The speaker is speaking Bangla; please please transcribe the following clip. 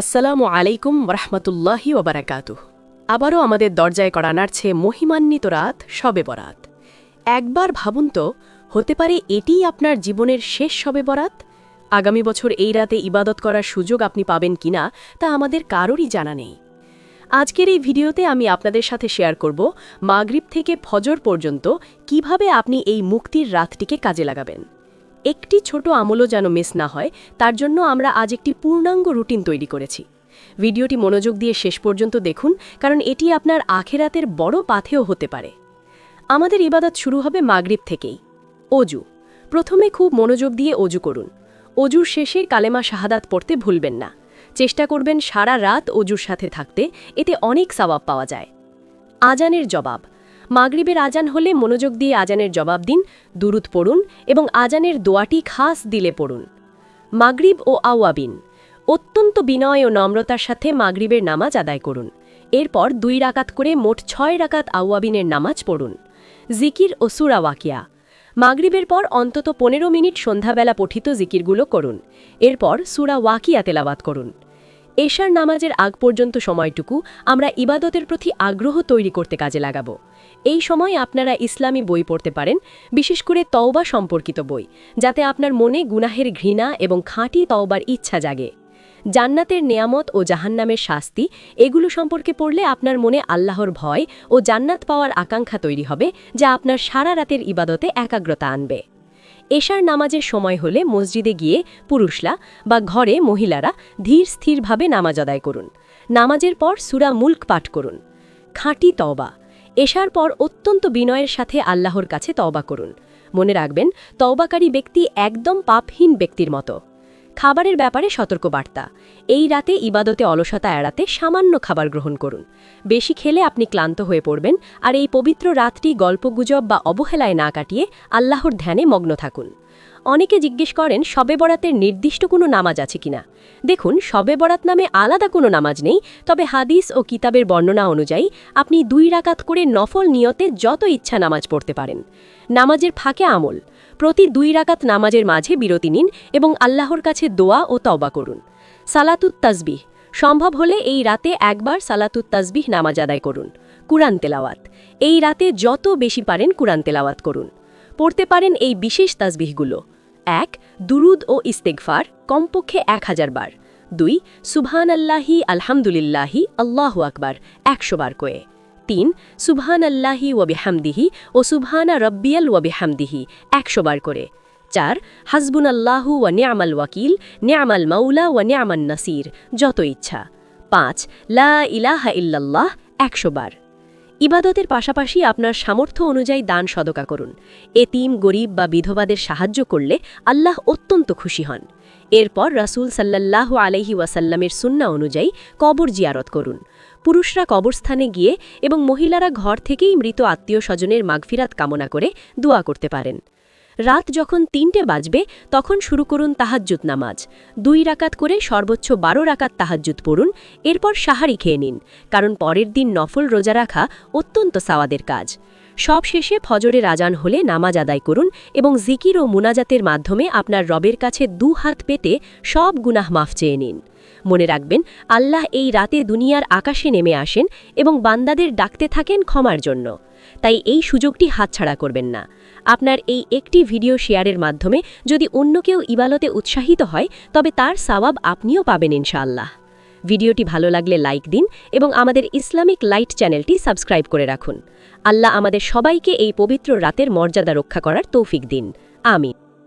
আসসালামু আলাইকুম রহমতুল্লাহি ওবরাকাতু আবারও আমাদের দরজায় করা নাড়ছে মহিমান্বিত রাত, শবে বরাত। একবার ভাবুন তো, হতে পারে এটিই আপনার জীবনের শেষ শবে বরাত? আগামী বছর এই রাতে ইবাদত করার সুযোগ আপনি পাবেন কিনা, তা আমাদের কারোরই জানা নেই। আজকের এই ভিডিওতে আমি আপনাদের সাথে শেয়ার করব মাগরিব থেকে ফজর পর্যন্ত কীভাবে আপনি এই মুক্তির রাতটিকে কাজে লাগাবেন। একটি ছোট আমলও যেন মিস না হয়, তার জন্য আমরা আজ একটি পূর্ণাঙ্গ রুটিন তৈরি করেছি। ভিডিওটি মনোযোগ দিয়ে শেষ পর্যন্ত দেখুন, কারণ এটি আপনার আখেরাতের বড় পাথেও হতে পারে। আমাদের ইবাদত শুরু হবে মাগরিব থেকেই। অজু। প্রথমে খুব মনোযোগ দিয়ে অজু করুন। অজুর শেষে কালেমা শাহাদাত পড়তে ভুলবেন না। চেষ্টা করবেন সারা রাত অজুর সাথে থাকতে, এতে অনেক সওয়াব পাওয়া যায়। আজানের জবাব। মাগরিবের আজান হলে মনোযোগ দিয়ে আজানের জবাব দিন দুরুত পড়ুন এবং আজানের দোয়াটি খাস দিলে পড়ুন। মাগরিব ও আওয়াবিন। অত্যন্ত বিনয় ও নম্রতার সাথে মাগরিবের নামাজ আদায় করুন। এরপর দুই রাকাত করে মোট ছয় রাকাত আওয়াবিনের নামাজ পড়ুন। জিকির ও সুরা ওয়াকিয়া। মাগরিবের পর অন্তত পনেরো মিনিট সন্ধ্যাবেলা পঠিত জিকিরগুলো করুন। এরপর সুরা ওয়াকিয়া তেলাবাত করুন। এশার নামাজের আগ পর্যন্ত সময়টুকু আমরা ইবাদতের প্রতি আগ্রহ তৈরি করতে কাজে লাগাবো। এই সময় আপনারা ইসলামী বই পড়তে পারেন, বিশেষ করে তওবা সম্পর্কিত বই, যাতে আপনার মনে গুনাহের ঘৃণা এবং খাঁটি তওবার ইচ্ছা জাগে। জান্নাতের নেয়ামত ও জাহান্নামের শাস্তি, এগুলো সম্পর্কে পড়লে আপনার মনে আল্লাহর ভয় ও জান্নাত পাওয়ার আকাঙ্ক্ষা তৈরি হবে, যা আপনার সারা রাতের ইবাদতে একাগ্রতা আনবে। এশার নামাজের সময় হলে মসজিদে গিয়ে পুরুষরা বা ঘরে মহিলারা ধীর স্থিরভাবে নামাজ আদায় করুন। নামাজের পর সুরা মুল্ক পাঠ করুন। খাঁটি তওবা। এশার পর অত্যন্ত বিনয়ের সাথে আল্লাহর কাছে তওবা করুন। মনে রাখবেন, তওবাকারী ব্যক্তি একদম পাপহীন ব্যক্তির মতো। খাবারের ব্যাপারে সতর্কবার্তা। এই রাতে ইবাদতে অলসতা এড়াতে সামান্য খাবার গ্রহণ করুন। বেশি খেলে আপনি ক্লান্ত হয়ে পড়বেন আর এই পবিত্র রাতটি গল্পগুজব বা অবহেলায় না কাটিয়ে আল্লাহর ধ্যানে মগ্ন থাকুন। অনেকে জিজ্ঞেস করেন, শবে বরাতের নির্দিষ্ট কোনো নামাজ আছে কিনা দেখুন, শবে বরাত নামে আলাদা কোনো নামাজ নেই, তবে হাদিস ও কিতাবের বর্ণনা অনুযায়ী আপনি দুই রাকাত করে নফল নিয়তে যত ইচ্ছা নামাজ পড়তে পারেন। নামাজের ফাঁকে আমল, প্রতি দুই রাকাত নামাজের মাঝে বিরতি নিন এবং আল্লাহর কাছে দোয়া ও তওবা করুন। সালাতুত তাজবিহ সম্ভব হলে এই রাতে একবার সালাতুত তাজবিহ নামাজ আদায় করুন। কুরআন তেলাওয়াত, এই রাতে যত বেশি পারেন কুরআন তেলাওয়াত করুন। পড়তে পারেন এই বিশেষ তাজবিহগুলো এক, দুরুদ ও ইস্তেকফার কমপক্ষে এক হাজার বার। দুই সুবহান আল্লাহি আলহামদুলিল্লাহি, আল্লাহ আকবার, একশো বার কয়ে তিন সুবহান আল্লাহি ওয়াবিহামদিহি ও সুবহানা রব্বিয়াল ওয়াবিহামদিহি একশো বার করে। চার হাসবুন আল্লাহু ওয়া নিয়ামাল ওয়াকিল, নিয়ামাল মাউলা ওয়া নিয়ামান নাসির, যত ইচ্ছা। পাঁচ, লা ইলাহা ইল্লাল্লাহ, একশো বার। ইবাদতের পাশাপাশি আপনার সামর্থ্য অনুযায়ী দান সদকা করুন। এতিম, গরিব বা বিধবাদের সাহায্য করলে আল্লাহ অত্যন্ত খুশি হন। এরপর রাসুল সাল্লাহ আলহি ওয়াসাল্লামের সুন্না অনুযায়ী কবর জিয়ারত করুন। পুরুষরা কবরস্থানে গিয়ে এবং মহিলারা ঘর থেকেই মৃত আত্মীয় স্বজনের মাগফিরাত কামনা করে দোয়া করতে পারেন। রাত যখন তিনটে বাজবে, তখন শুরু করুন তাহাজ্জুদ নামাজ। দুই রাকাত করে সর্বোচ্চ বারো রাকাত তাহাজ্জুদ পড়ুন, এরপর সাহারি খেয়ে নিন, কারণ পরের দিন নফল রোজা রাখা অত্যন্ত সাওয়াদের কাজ। সব শেষে ফজরের আজান হলে নামাজ আদায় করুন এবং জিকির ও মুনাজাতের মাধ্যমে আপনার রবের কাছে দু হাত পেতে সব গুনাহ মাফ চেয়ে নিন। মনে রাখবেন, আল্লাহ এই রাতে দুনিয়ার আকাশে নেমে আসেন এবং বান্দাদের ডাকতে থাকেন ক্ষমার জন্য। তাই এই সুযোগটি হাতছাড়া করবেন না। আপনার এই একটি ভিডিও শেয়ারের মাধ্যমে যদি অন্য কেউ ইবালতে উৎসাহিত হয়, তবে তার সাওয়াব আপনিও পাবেন ইনশাআল্লাহ। ভিডিওটি ভালো লাগলে লাইক দিন এবং আমাদের ইসলামিক লাইট চ্যানেলটি সাবস্ক্রাইব করে রাখুন। আল্লাহ আমাদের সবাইকে এই পবিত্র রাতের মর্যাদা রক্ষা করার তৌফিক দিন। আমিন।